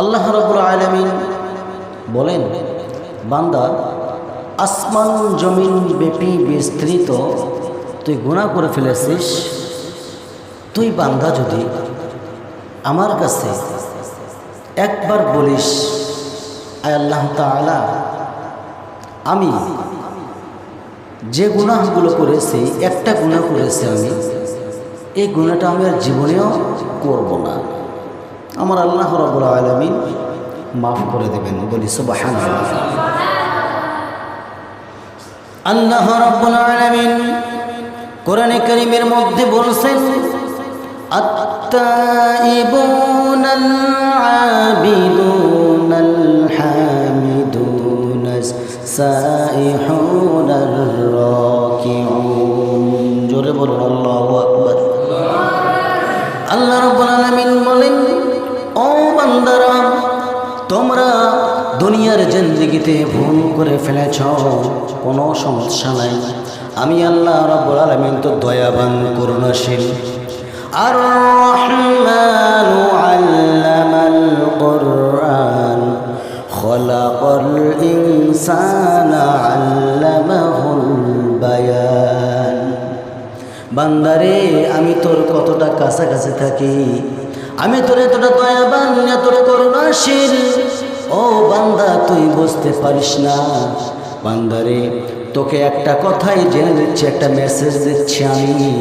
আল্লাহ রবুল আলমিন বলেন, বান্দা, আসমান জমিন ব্যাপী বিস্তৃত, তুই গুণা করে ফেলেছিস। তুই বান্দা যদি আমার কাছে একবার বলিস, আয় আল্লাহ তালা আমি যে গুণাহগুলো করেছি, একটা গুণা করেছি আমি, এই গুণাটা আমি আর জীবনেও করব না। আমার আল্লাহ রবুল আলমিন মাফ করে দেবেন বলি সুবাহান আল্লাহ রব্বুল আলামিন কোরআনে কারীমের মধ্যে বলছেন التائبون العابدون الحامدون السائحون الراكعون জোরে বলুন আল্লাহু আকবার আল্লাহ রাব্বুল আলামিন বলেন ও বান্দারা তোমরা দুনিয়ার জিন্দগিতে ভুল করে ফেলেছ, কোনো সমস্যা নাই। আমি আল্লাহ রাব্বুল আলামিন তো দয়াবান, করুণাশীল। আর রহমান আল্লামাল কুরআন, খলাকাল ইনসানা আল্লামাহুল বায়ান। বান্দারে, আমি তোর কতটা কাছাকাছি থাকি আমি তোর এতটা দয়াবান এতটা করুণাশীল। ও বান্দা, তুই বুঝতে পারিস না। বান্দারে তোকে একটা কথাই জেনে দিচ্ছি একটা মেসেজ দিচ্ছি আমি।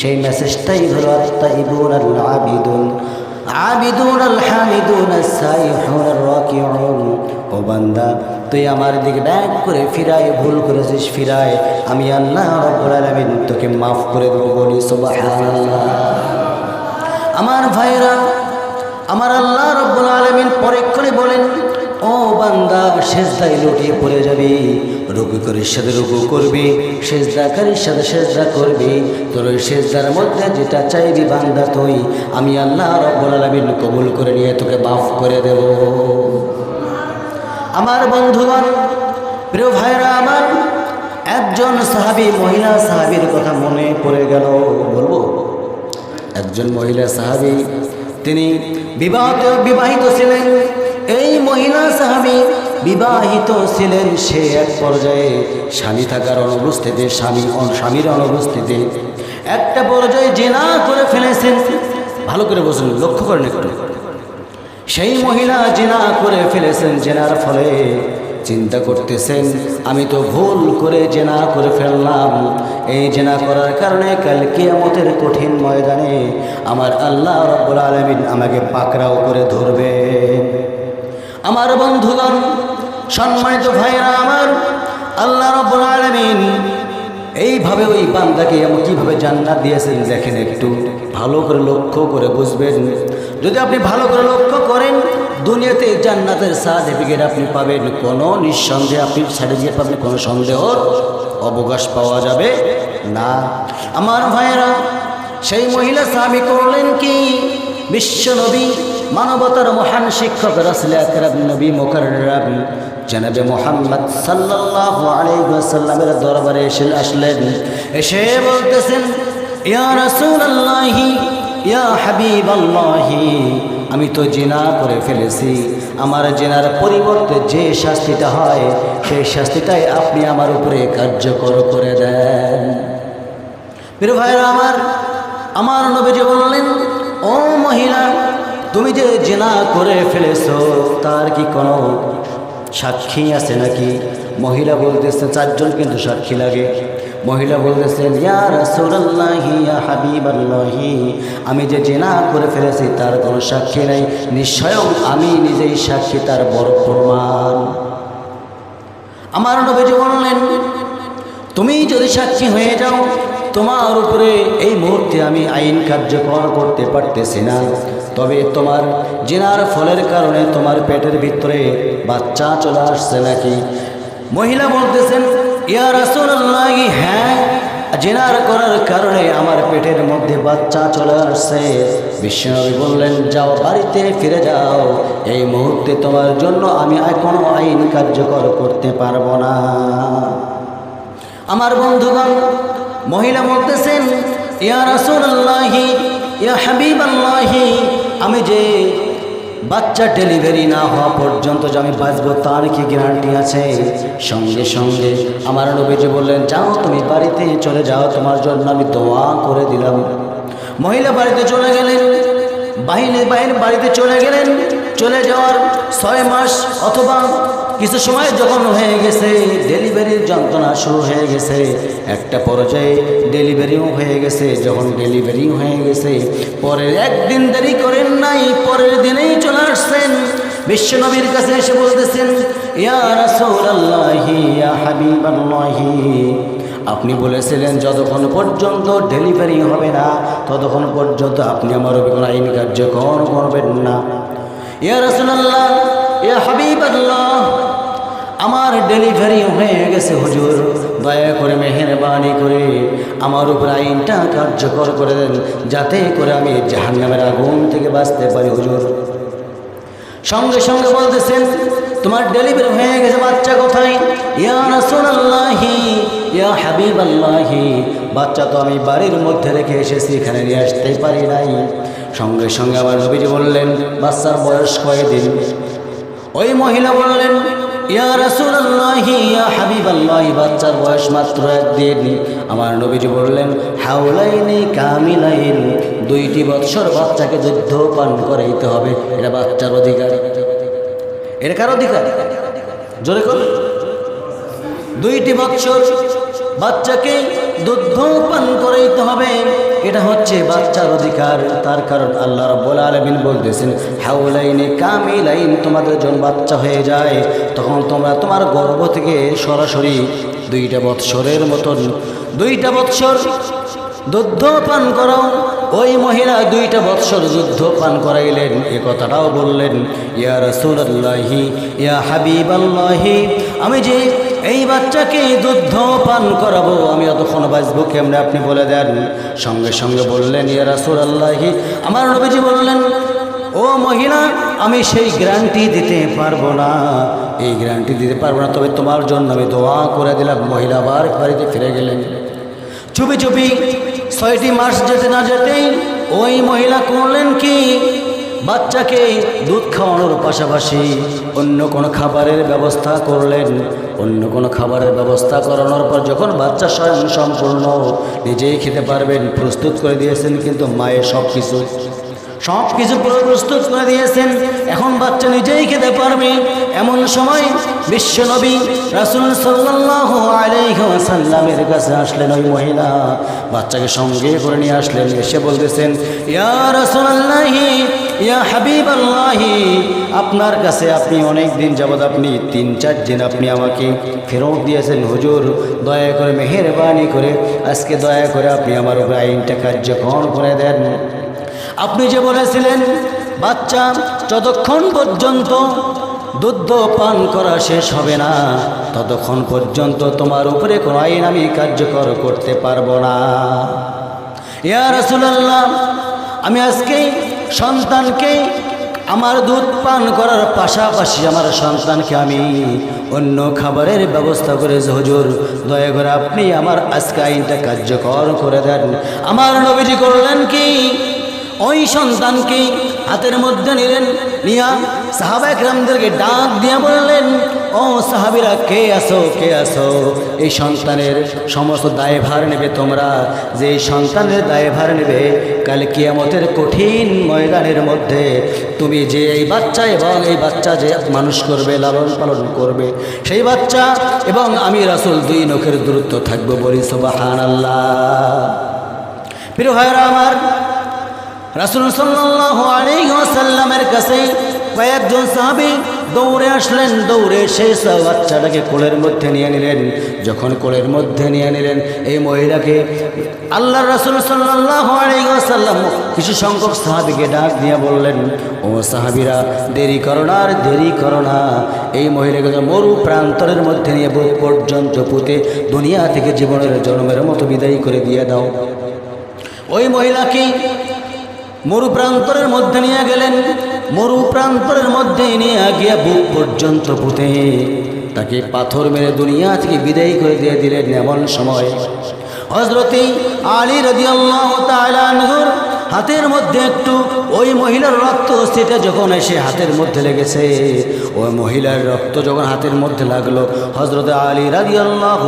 সেই মেসেজটাই হলো আত্মাইবুন আল আবিদুন। আবিদুন আল হামিদুন সাইহুন রাকিউন। ও বান্দা, তুই আমার দিকে ব্যাগ করে ফিরায়, ভুল করেছিস, ফিরায়। আমি আল্লাহ রব্বুল আলামিন তোকে মাফ করে দেবো বলি, সুবহানাল্লাহ। আমার ভাইরা আমার আল্লাহ রব্বুল আলমিন পরীক্ষণে বলেন, ও বান্দা, সেজদায় লুটিয়ে পড়ে যাবি, রুকু করির সাথে রুকু করবি সেজদাকারীর সাথে সেজদা করবি, তোর ওই সেজদার মধ্যে যেটা চাইবি বান্দা তুই, আমি আল্লাহ রব্বুল আলমিন কবুল করে নিয়ে তোকে মাফ করে দেব। আমার বন্ধুগণ, প্রিয় ভাইরা আমার, একজন সাহাবি, মহিলা সাহাবির কথা মনে পড়ে গেল, বলব একজন মহিলা সাহাবি, তিনি বিবাহিত বিবাহিত ছিলেন। এই মহিলা সাহাবি বিবাহিত ছিলেন সে এক পর্যায়ে স্বামী থাকার অনুপস্থিতি স্বামী স্বামীর অনুপস্থিতি একটা পর্যায়ে জেনা করে ফেলেছেন। ভালো করে বসুন লক্ষ্য করেন একটু। সেই মহিলা জেনা করে ফেলেছেন, জেনার ফলে চিন্তা করতেছেন, আমি তো ভুল করে জেনা করে ফেললাম। এই জেনা করার কারণে কাল কিয়ামতের কঠিন ময়দানে আমার আল্লাহ রব্বুল আলমিন আমাকে পাকড়াও করে ধরবে। আমার বন্ধুগণ, সম্মানিত ভাইরা আমার, আল্লাহ রব্বুল আলমিন এইভাবে ওই বান্দাকে কীভাবে জান্নাত দিয়েছেন দেখেন একটু ভালো করে লক্ষ্য করে বুঝবেন। যদি আপনি ভালো করে লক্ষ্য করেন দুনিয়াতে জান্নাতের সার্টিফিকেট আপনি পাবেন, কোনো নিঃসন্দেহে আপনি সার্টিফিকেট পাবেন, কোনো সন্দেহর অবকাশ পাওয়া যাবে না। আমার ভাইয়েরা, সেই মহিলা স্বামী করলেন কি? বিশ্বনবী মানবতার মহান শিক্ষক রাসলে আকরাম, নবী মোকাররাম জানাবে মোহাম্মদ আলাইসাল্লামের দরবারে এসে আসলেন। এসে বলতেছেন, ইয়া রাসূলুল্লাহি, ইয়া হাবিবাল্লাহি। আমি তো জেনা করে ফেলেছি। আমার জেনার পরিবর্তে যে শাস্তিটা হয়, সেই শাস্তিটাই আপনি আমার উপরে কার্যকর করে দেন। প্রিয় ভাইরা আমার আমার নবীজি বললেন, ও মহিলা, তুমি যে জেনা করে ফেলেছো, তার কি কোনো সাক্ষী আছে নাকি? মহিলা বলতেছে, চারজন কিন্তু সাক্ষী লাগে। মহিলা বলতেছেন হাবিবাল্লাহি, আমি যে জেনা করে ফেলেছি তার কোনো সাক্ষী নাই। নিশ্চয়ং আমি নিজেই সাক্ষী, তার বড় প্রমাণ। আমার নবীজি বললেন, তুমি যদি সাক্ষী হয়ে যাও, তোমার উপরে এই মুহূর্তে আমি আইন কার্যকর করতে পারতেছি না। তবে তোমার জেনার ফলের কারণে তোমার পেটের ভিতরে বাচ্চা চলে আসছে নাকি? মহিলা বলতেছেন ইয়া রাসূলুল্লাহ হ্যাঁ জেনার করার কারণে আমার পেটের মধ্যে বাচ্চা চলে আসছে। বিশ্বনবী বললেন, যাও, বাড়িতে ফিরে যাও। এই মুহূর্তে তোমার জন্য আমি কোনো আইন কার্যকর করতে পারব না। আমার বন্ধুগণ, মহিলা বলতেছেন, ইয়া রাসূলুল্লাহি, ইয়া হাবিবাল্লাহি, আমি যে বাচ্চা ডেলিভারি না হওয়া পর্যন্ত যে আমি বাঁচব, তার কি গ্যারান্টি আছে? সঙ্গে সঙ্গে আমার নবীজি বললেন, যাও, তুমি বাড়িতে চলে যাও, তোমার জন্য আমি দোয়া করে দিলাম। মহিলা বাড়িতে চলে গেলেন, বাহিনী বাহিনী বাড়িতে চলে গেলেন। চলে যাওয়ার ছয় মাস অথবা কিছু সময় যখন হয়ে গেছে ডেলিভারির যন্ত্রণা শুরু হয়ে গেছে। একটা পর্যায়ে ডেলিভারিও হয়ে গেছে, যখন ডেলিভারি হয়ে গেছে, পরের একদিন দেরি করেন নাই, পরের দিনেই চলে আসছেন। বিশ্বনবীর কাছে এসে বলতেছেন আপনি বলেছিলেন, যতক্ষণ পর্যন্ত ডেলিভারি হবে না, ততক্ষণ পর্যন্ত আপনি আমার কোনো আইন কার্যকর করবেন না। ইয়া রাসূলুল্লাহ, ইয়া হাবিবাল্লাহ। আমার ডেলিভারি হয়ে গেছে, হুজুর। দয়া করে মেহরবানি করে আমার উপর আইনটা কার্যকর করে দেন, যাতে করে আমি জাহান্নামের আগুন থেকে বাঁচতে পারি, হুজুর। সঙ্গে সঙ্গে বলতেছেন, তোমার ডেলিভারি হয়ে গেছে, বাচ্চা কোথায়? ইয়া রাসূলুল্লাহি, ইয়া হাবিবাল্লাহি, বাচ্চা তো আমি বাড়ির মধ্যে রেখে এসেছি, এখানে নিয়ে আসতে পারি নাই। সঙ্গে সঙ্গে আমার নবীজি বললেন, বাচ্চার বয়স কয়দিন? ওই মহিলা বললেন ইয়া রাসূলুল্লাহি, ইয়া হাবিবাল্লাহি, বাচ্চার বয়স মাত্র একদিন আমার নবীজি বললেন হাউলাইনি কামিলাইন, দুইটি বৎসর বাচ্চাকে যুদ্ধ পান করাইতে হবে। এটা বাচ্চার অধিকার। এটা কার অধিকার? জোরে কর দুইটি বৎসর বাচ্চাকে দুগ্ধ পান করাইতে হবে। এটা হচ্ছে বাচ্চার অধিকার, তার কারণ আল্লাহ রব্বুল আলমিন বলতেছেন হাউলাইনে কামিলাইন, তোমাদের যখন বাচ্চা হয়ে যায়, তখন তোমরা তোমার গর্ব থেকে সরাসরি দুইটা বৎসরের মতন, দুইটা বৎসর দুগ্ধ পান করাও ওই মহিলা দুইটা বৎসর যুদ্ধ পান করাইলেন, এ কথাটাও বললেন, ইয়া রসুল্লাহি ইয়া হাবিব আল্লাহি আমি যে এই বাচ্চাকে দুগ্ধ পান করাবো, আমি অতক্ষণ বাঁচবো কেমনে আপনি বলে দেন? সঙ্গে সঙ্গে বললেন, ইয়া রাসুল আল্লাহি আমার নবীজি বললেন, ও মহিলা, আমি সেই গ্যারান্টি দিতে পারব না। এই গ্যারান্টি দিতে পারব না, তবে তোমার জন্য আমি দোয়া করে দিলাম। মহিলা আবার বাড়িতে ফিরে গেলেন। চুপি চুপি ছয়টি মাস যেতে না যেতেই ওই মহিলা করলেন কি? বাচ্চাকে দুধ খাওয়ানোর পাশাপাশি অন্য কোনো খাবারের ব্যবস্থা করলেন। অন্য কোনো খাবারের ব্যবস্থা করানোর পর যখন বাচ্চা স্বয়ং সম্পূর্ণ নিজেই খেতে পারবেন, প্রস্তুত করে দিয়েছেন কিন্তু মায়ের সব কিছু সব কিছু পুরো প্রস্তুত করে দিয়েছেন। এখন বাচ্চা নিজেই খেতে পারবে। এমন সময় বিশ্বনবী রাসুল সাল্লাহ কাছে আসলেন ওই মহিলা। বাচ্চাকে সঙ্গে করে নিয়ে আসলেন। এসে বলতেছেন, ইয়া রাসুল আল্লাহি ইয়া হাবিব আল্লাহি আপনার কাছে আপনি অনেক দিন যাবৎ আপনি তিন, চার দিন আপনি আমাকে ফেরত দিয়েছেন। হুজুর, দয়া করে মেহরবানি করে, আজকে দয়া করে আপনি আমার উপরে আইনটা কার্যকর করে দেন। আপনি যে বলেছিলেন, বাচ্চা যতক্ষণ পর্যন্ত দুধ পান করা শেষ হবে না, ততক্ষণ পর্যন্ত তোমার উপরে কোনো আইন আমি কার্যকর করতে পারব না। ইয়া রাসূলুল্লাহ, আমি আজকেই সন্তানকে আমার দুধ পান করার পাশাপাশি আমার সন্তানকে আমি অন্য খাবারের ব্যবস্থা করে হজুর, দয়া করে আপনি আমার আজকে আইনটা কার্যকর করে দেন। আমার নবীজি করলেন কি? ওই সন্তানকে হাতের মধ্যে নিলেন, নিয়া সাহাবা একরামদেরকে ডাক দিয়ে বললেন, ও সাহাবিরা, কে আসো কে আসো এই সন্তানের সমস্ত দায়ভার নেবে তোমরা। যে সন্তানের দায়ভার নেবে, কাল কিয়ামতের কঠিন ময়দানের মধ্যে তুমি যে এই বাচ্চা এবং এই বাচ্চা যে মানুষ করবে, লালন পালন করবে, সেই বাচ্চা এবং আমি রাসুল দুই নখের দূরত্ব থাকব বলি সোবাহান আল্লাহ প্রিয় ভাইরা আমার রাসুল আলাইসাল্লামের কাছে কয়েকজন সাহাবি দৌড়ে আসলেন, দৌড়ে সেই বাচ্চাটাকে কোলের মধ্যে নিয়ে নিলেন। যখন কোলের মধ্যে নিয়ে নিলেন, এই মহিলাকে আল্লাহ রাসুল সাল্লাহ আলাইসাল্লাম কিছু সংখ্যক সাহাবিকে ডাক দিয়ে বললেন, ও সাহাবিরা, দেরি করো না আর দেরি করো না। এই মহিলাকে মরু প্রান্তরের মধ্যে নিয়ে বুক পর্যন্ত পুঁতে দুনিয়া থেকে জীবনের জন্মের মতো বিদায়ী করে দিয়ে দাও। ওই মহিলাকে মরু প্রান্তরের মধ্যে নিয়ে গেলেন। মরু প্রান্তরের মধ্যে নিয়ে গিয়ে বুক পর্যন্ত পুঁতে। তাকে পাথর মেরে দুনিয়া থেকে বিদায়ী করে দিয়ে দিলেন এমন সময়। হজরতে আলী রদিয়াল্লাহ তালানহুর হাতের মধ্যে একটু ওই মহিলার রক্ত সেটা যখন এসে হাতের মধ্যে লেগেছে। ওই মহিলার রক্ত যখন হাতের মধ্যে লাগল হজরত আলী রাজি আল্লাহ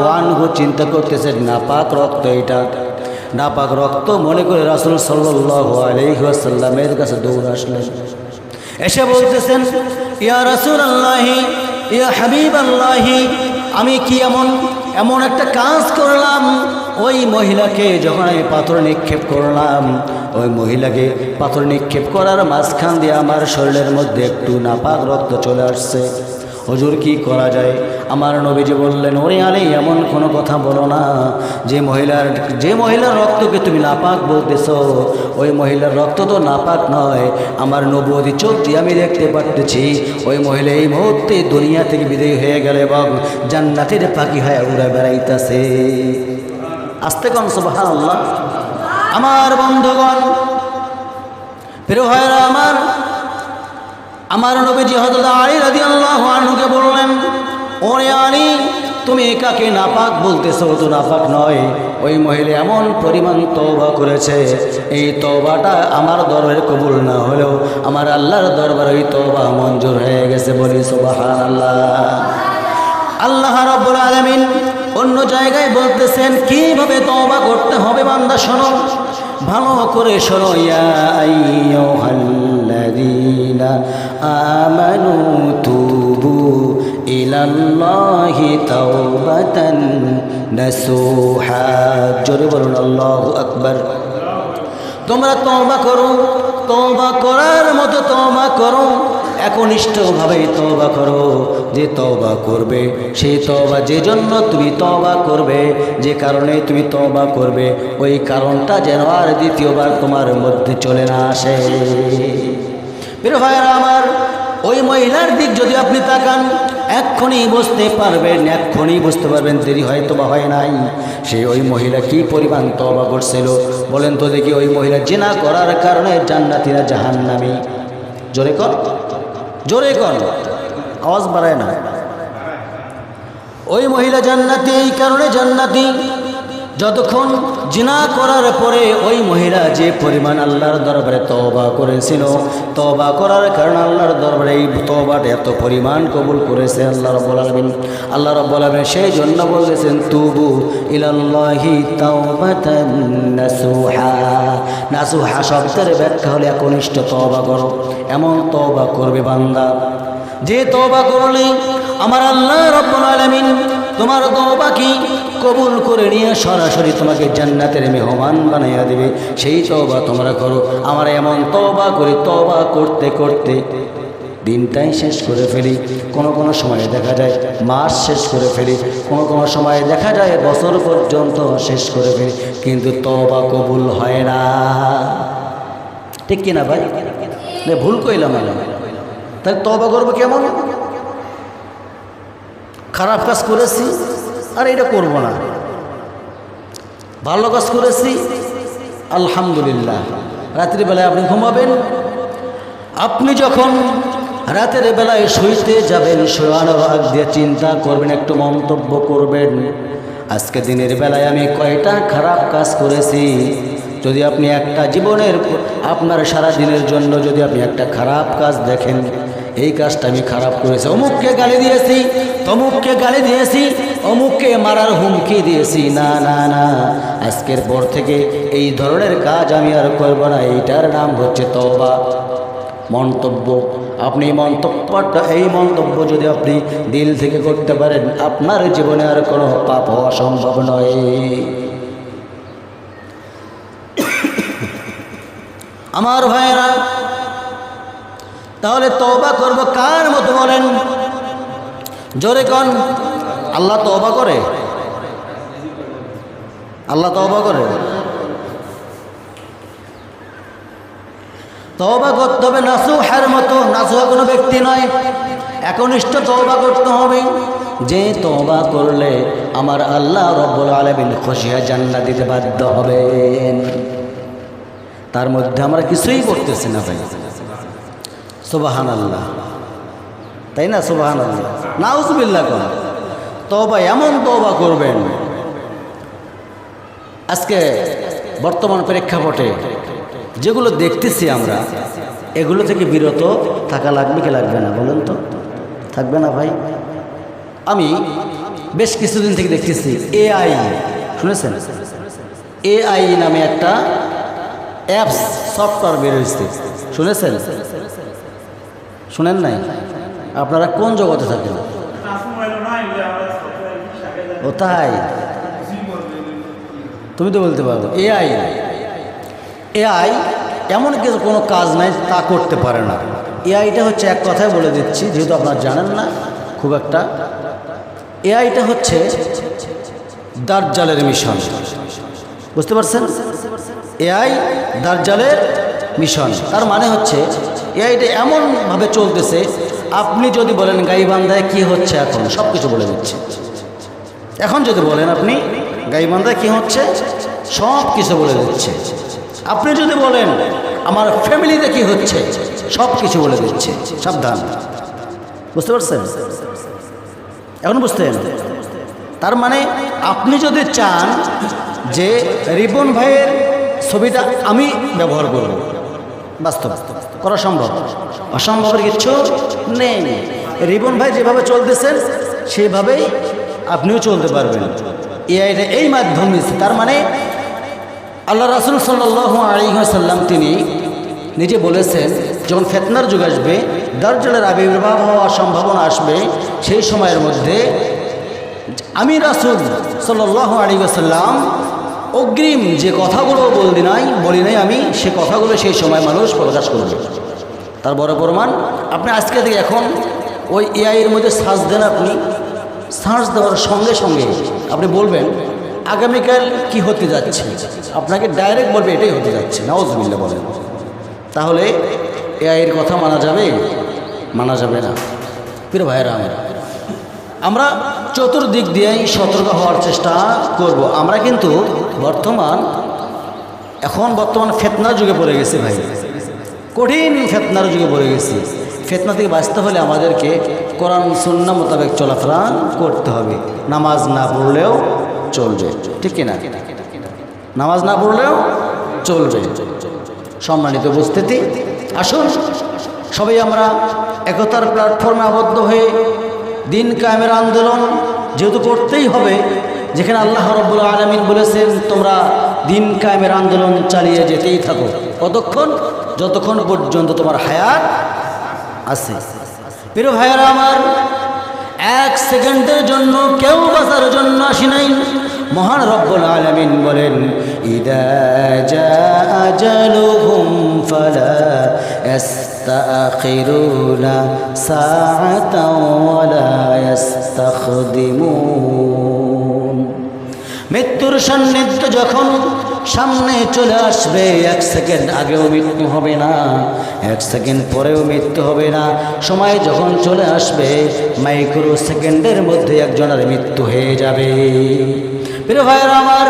চিন্তা করতেছে নাপাক রক্ত এটা। নাপাক রক্ত মনে করে রাসুল সাল্লাহ আলহিহাসাল্লামের কাছে দৌড় আসলেন। এসে বলতেছেন, ইয়া রাসুল আল্লাহি ইয়া হাবিব আল্লাহি আমি কি এমন এমন একটা কাজ করলাম? ওই মহিলাকে যখন আমি পাথর নিক্ষেপ করলাম, ওই মহিলাকে পাথর নিক্ষেপ করার মাঝখান দিয়ে আমার শরীরের মধ্যে একটু নাপাক রক্ত চলে আসছে। হজুর, কি করা যায়? আমার নবীজি বললেন, ওরে আলে, এমন কোনো কথা বলো না। যে মহিলার যে মহিলার রক্তকে তুমি নাপাক বলতেছ, ওই মহিলার রক্ত তো নাপাক নয়। আমার নবতী চোখ দিয়ে আমি দেখতে পারতেছি। ওই মহিলা এই মুহূর্তে দুনিয়া থেকে বিদায় হয়ে গেল এবং জান্নাতের পাখি হয়ে উড়ে বেড়াইতেছে। আসতে কম সুবাহান আল্লাহ আমার বন্ধুগণ, প্রিয় ভাইরা আমার আমার নবীজি হজরত আলী রাজি আল্লাহ আনুকে বললেন ওরে আলী, তুমি কাকে নাপাক বলতেছো, তো নাপাক নয়। ওই মহিলা এমন পরিমাণ তওবা করেছে, এই তওবাটা আমার দরবারে কবুল না হলেও আমার আল্লাহর দরবারে ওই তওবা মঞ্জুর হয়ে গেছে বলি সুবহানাল্লাহ। আল্লাহ রাব্বুল আলামিন অন্য জায়গায় বলতেছেন, কীভাবে তওবা করতে হবে বান্দা, শোনো? ভালো করে শোনো, ইয়া আইয়ুহাল্লাযীনা আমানু তুবু ইলাল্লাহি তাওবাতান নাসুহা। জোরে বলুন, আল্লাহু আকবার। তোমরা তওবা করো, তওবা করার মতো তওবা করো, একনিষ্ঠভাবে তওবা করো। যে তওবা করবে সেই তওবা যে জন্য তুমি তওবা করবে, যে কারণে তুমি তওবা করবে, ওই কারণটা যেন আর দ্বিতীয়বার তোমার মধ্যে চলে না আসে। প্রিয় ভাইয়েরা আমার, ওই মহিলার দিক যদি আপনি তাকান এক্ষুনি বুঝতে পারবেন, এক্ষুনি বুঝতে পারবেন, দেরি হয়তো বা হয় নাই। সে ওই মহিলা কি পরিমাণ তবা করছিল? বলেন তো দেখি ওই মহিলা জেনা করার কারণে জান্নাতিরা জাহান্নামি। জোরে কর। জোরে কর। আওয়াজ বাড়ায় না। ওই মহিলা জান্নাতি, এই কারণে জান্নাতি। যতক্ষণ জিনা করার পরে ওই মহিলা যে পরিমাণ আল্লাহর দরবারে তওবা করেছিল, তওবা করার কারণে আল্লাহর দরবারে এই তওবাটা এত পরিমাণ কবুল করেছে আল্লাহ রব্বুল আলামিন। আল্লাহ রব্বুল আলামিন সেই জন্য বলেছেন তুবু ইলাল্লাহি তাওবাতান নাসুহা। নাসুহা শব্দের ব্যাখ্যা হলে, একনিষ্ঠ তওবা করো, এমন তওবা করবে বান্দা। যে তওবা করলে আমার আল্লাহ রব্বুল আলামিন তোমার তওবা কি? কবুল করে নিয়ে সরাসরি তোমাকে জান্নাতের মেহমান বানাইয়া দেবে। সেই তওবা তোমরা করো। আমরা এমন তওবা করি, তওবা করতে করতে দিনটাই শেষ করে ফেলি। কোনো কোনো সময় দেখা যায় মাস শেষ করে ফেলি। কোনো কোনো সময় দেখা যায় বছর পর্যন্ত শেষ করে ফেলি। কিন্তু তওবা কবুল হয় না। ঠিক কিনা ভাই? ভুল কইলাম তাহলে তবা করব কেমন? খারাপ কাজ করেছি, আর এটা করব না। ভালো কাজ করেছি, আলহামদুলিল্লাহ। রাত্রিবেলায় আপনি ঘুমাবেন। আপনি যখন রাতের বেলায় শুইতে যাবেন শোয়ানোর আগ দিয়ে চিন্তা করবেন, একটু মন্তব্য করবেন। আজকে দিনের বেলায় আমি কয়টা খারাপ কাজ করেছি? যদি আপনি একটা জীবনের, আপনার সারা দিনের জন্য যদি আপনি একটা খারাপ কাজ দেখেন, এই কাজটা আমি খারাপ করেছি, অমুককে গালি দিয়েছি তমুককে গালি দিয়েছি, অমুককে মারার হুমকি দিয়েছি। না না না, আজকের পর থেকে এই ধরনের কাজ আমি আর করব না। এইটার নাম হচ্ছে তবা মন্তব্য। আপনি মন্তব্যটা, এই মন্তব্য যদি আপনি দিল থেকে করতে পারেন, আপনার জীবনে আর কোনো পাপ হওয়া সম্ভব নয়। আমার ভাইয়েরা, তাহলে তবা করব কার মতো বলেন? জোরে কন। আল্লাহ তবা করে। আল্লাহ তবা করে। তবা করতে হবে নাসুহার মতো। নাসুহা কোনো ব্যক্তি নয়। একনিষ্ঠ তবা করতে হবে। যে তবা করলে আমার আল্লাহ রব্বুল আলমিন খুশিয়া জান্নাত দিতে বাধ্য হবেন। তার মধ্যে আমরা কিছুই করতেছি না ভাই। সুবাহান আল্লাহ তাই না সুবাহান আল্লাহ নাউজবিল্লা কর। তবা এমন তবা করবেন। আজকে বর্তমান প্রেক্ষাপটে যেগুলো দেখতেছি আমরা, এগুলো থেকে বিরত থাকা লাগবে কি লাগবে না, বলুন তো? থাকবে না ভাই? আমি বেশ কিছুদিন থেকে দেখতেছি এআই, শুনেছেন? এআই নামে একটা অ্যাপস, সফটওয়্যার বেরোচ্ছে শুনেছেন? শুনেন নাই? আপনারা কোন জগতে থাকেন? ও তাই? তুমি তো বলতে পারো, এআই। এআই এমন কিছু কোনো কাজ নাই তা করতে পারে না। এআইটা হচ্ছে এক কথায় বলে দিচ্ছি, যেহেতু আপনারা জানেন না, খুব একটা। এআইটা হচ্ছে দার্জালের মিশন। বুঝতে পারছেন? এআই দার্জালের মিশন। তার মানে হচ্ছে, এআইটা এমনভাবে চলতেছে আপনি যদি বলেন গাইবান্ধায় কি হচ্ছে এখন সব কিছু বলে দিচ্ছে। এখন যদি বলেন আপনি গাইবান্ধায় কি হচ্ছে সব কিছু বলে দিচ্ছে। আপনি যদি বলেন আমার ফ্যামিলিতে কি হচ্ছে সব কিছু বলে দিচ্ছে। সাবধান। বুঝতে পারছেন? এখন বুঝতেন তার মানে আপনি যদি চান যে রিপন ভাইয়ের ছবিটা আমি ব্যবহার করব। বাস্তব, করা সম্ভব। অসম্ভবের কিচ্ছু নেই। রিবন ভাই যেভাবে চলতেছেন সেইভাবেই আপনিও চলতে পারবেন। এআইটা এই মাধ্যম তার মানে আল্লাহ রাসুল সাল্লাহ আলিহাসাল্লাম তিনি নিজে বলেছেন, যখন ফেতনার যুগ আসবে দার্জালের আবির্ভাব হওয়ার সম্ভাবনা আসবে, সেই সময়ের মধ্যে আমি রাসুল সাল্লাহ আলী আসাল্লাম অগ্রিম যে কথাগুলো বলি নাই বলি নাই আমি, সে কথাগুলো সেই সময় মানুষ প্রকাশ করবে। তার বড় প্রমাণ, আপনি আজকে থেকে এখন ওই এআইয়ের মধ্যে সার্চ দেন আপনি। সার্চ দেওয়ার সঙ্গে সঙ্গে আপনি বলবেন, আগামীকাল কি হতে যাচ্ছে? আপনাকে ডাইরেক্ট বলবে, এটাই হতে যাচ্ছে। নাওজবিল্লা বলেন। তাহলে এআইয়ের কথা মানা যাবে? মানা যাবে না। প্রিয় ভাইয়েরা, আমরা চতুর্দিক দিয়েই সতর্ক হওয়ার চেষ্টা করব। আমরা কিন্তু বর্তমান, এখন বর্তমান ফেতনার যুগে পড়ে গেছি ভাই। কঠিন ফেতনার যুগে পড়ে গেছি। ফেতনা থেকে বাঁচতে হলে আমাদেরকে কোরআন, সুন্না মোতাবেক চলাফেরা করতে হবে। নামাজ না পড়লেও চলবে, ঠিক কিনা নামাজ না পড়লেও চলবে। সম্মানিত উপস্থিতি, আসুন, সবাই আমরা একতার প্ল্যাটফর্মে আবদ্ধ হয়ে দিন কায়েমের আন্দোলন যেহেতু করতেই হবে, যেখানে আল্লাহ রব্বুল আলমিন বলেছেন, তোমরা দিন কায়েমের আন্দোলন চালিয়ে যেতেই থাকো। কতক্ষণ? যতক্ষণ পর্যন্ত তোমার হায়াত আছে। প্রিয় ভাইয়ারা আমার, এক সেকেন্ডের জন্য, কেউ বাঁচার জন্য আসি নাই। মহান রব্বুল আলমিন বলেন আজালুহুম ফালা ইয়াস্তাখিরুনা সাআতাও ওয়ালা ইয়াস্তাখদিমুন মৃত্যুর সান্নিধ্য যখন সামনে চলে আসবে, এক সেকেন্ড আগেও মৃত্যু হবে না, এক সেকেন্ড পরেও মৃত্যু হবে না। সময় যখন চলে আসবে মাইক্রো সেকেন্ডের মধ্যে একজনের মৃত্যু হয়ে যাবে। প্রিয় ভাইয়ের আমার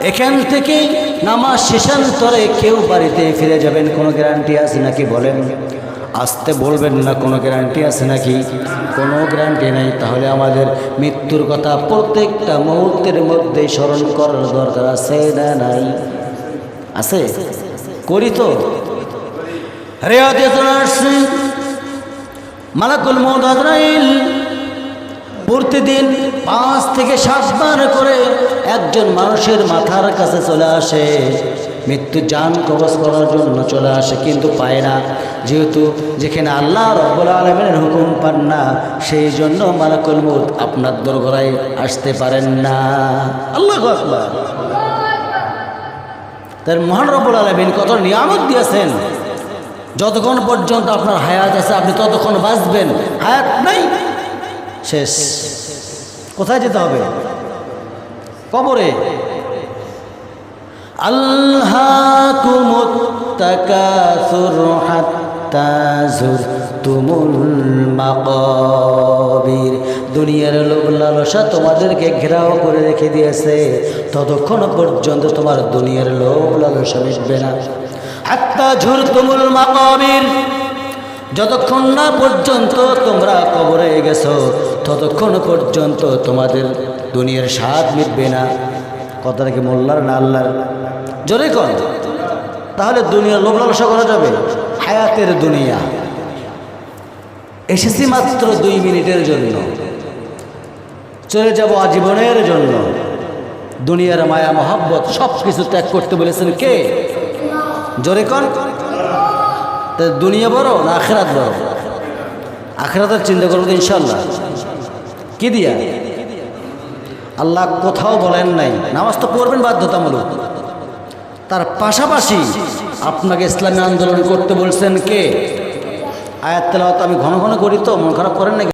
এখান থেকে নামাজ শেষান্তরে কেউ বাড়িতে ফিরে যাবেন, কোনো গ্যারান্টি আছে নাকি বলেন? আসতে বলবেন না, কোনো গ্যারান্টি আছে নাকি? কোনো গ্যারান্টি নেই। তাহলে আমাদের মৃত্যুর কথা প্রত্যেকটা মুহূর্তের মধ্যে স্মরণ করার দরকার আছে না নাই? আছে? করি তো। মালাকুল মৌদ আজরাইল, প্রতিদিন পাঁচ থেকে সাতবার করে একজন মানুষের মাথার কাছে চলে আসে। মৃত্যু যান কবচ করার জন্য চলে আসে, কিন্তু পায় না। যেহেতু যেখানে আল্লাহ রব্বুল আলমিনের হুকুম পান না, সেই জন্য মালাকুল মৌত আপনার দোরগোড়ায় আসতে পারেন না। আল্লাহ তার মহান রব্বুল আলমিন কত নিয়ামত দিয়েছেন। যতক্ষণ পর্যন্ত আপনার হায়াত আছে, আপনি ততক্ষণ বাঁচবেন। হায়াত নাই। শেষ। কোথায় যেতে হবে? কবরে। আল্লাহ তুমুল মাকবির। দুনিয়ার লোক লালসা তোমাদেরকে ঘেরাও করে রেখে দিয়েছে। ততক্ষণ পর্যন্ত তোমার দুনিয়ার লোক লালসা মিটবে না। হাত্তা ঝুর তুমুল মাকবির। যতক্ষণ না পর্যন্ত তোমরা কবরে গেছো, ততক্ষণ পর্যন্ত তোমাদের দুনিয়ার স্বাদ মিটবে না। কথাটা কি মোল্লার না আল্লাহর? জোরে কর তাহলে দুনিয়ার লোভ লালসা করা যাবে? হায়াতের দুনিয়া। এসেছি মাত্র দুই মিনিটের জন্য। চলে যাব আজীবনের জন্য। দুনিয়ার মায়া, মহাব্বত সব কিছু ত্যাগ করতে বলেছেন কে? জোরে কন। তা দুনিয়া বড় না আখেরাত বড়? আখেরাতের চিন্তা করব ইনশাল্লাহ কি দিয়া? আল্লাহ কোথাও বলেন নাই। নামাজ তো পড়বেন বাধ্যতামূলক। তার পাশাপাশি আপনাকে ইসলামী আন্দোলন করতে বলছেন কে? আয়াত আমি ঘন ঘন করি তো, মন খারাপ করেন নাকি?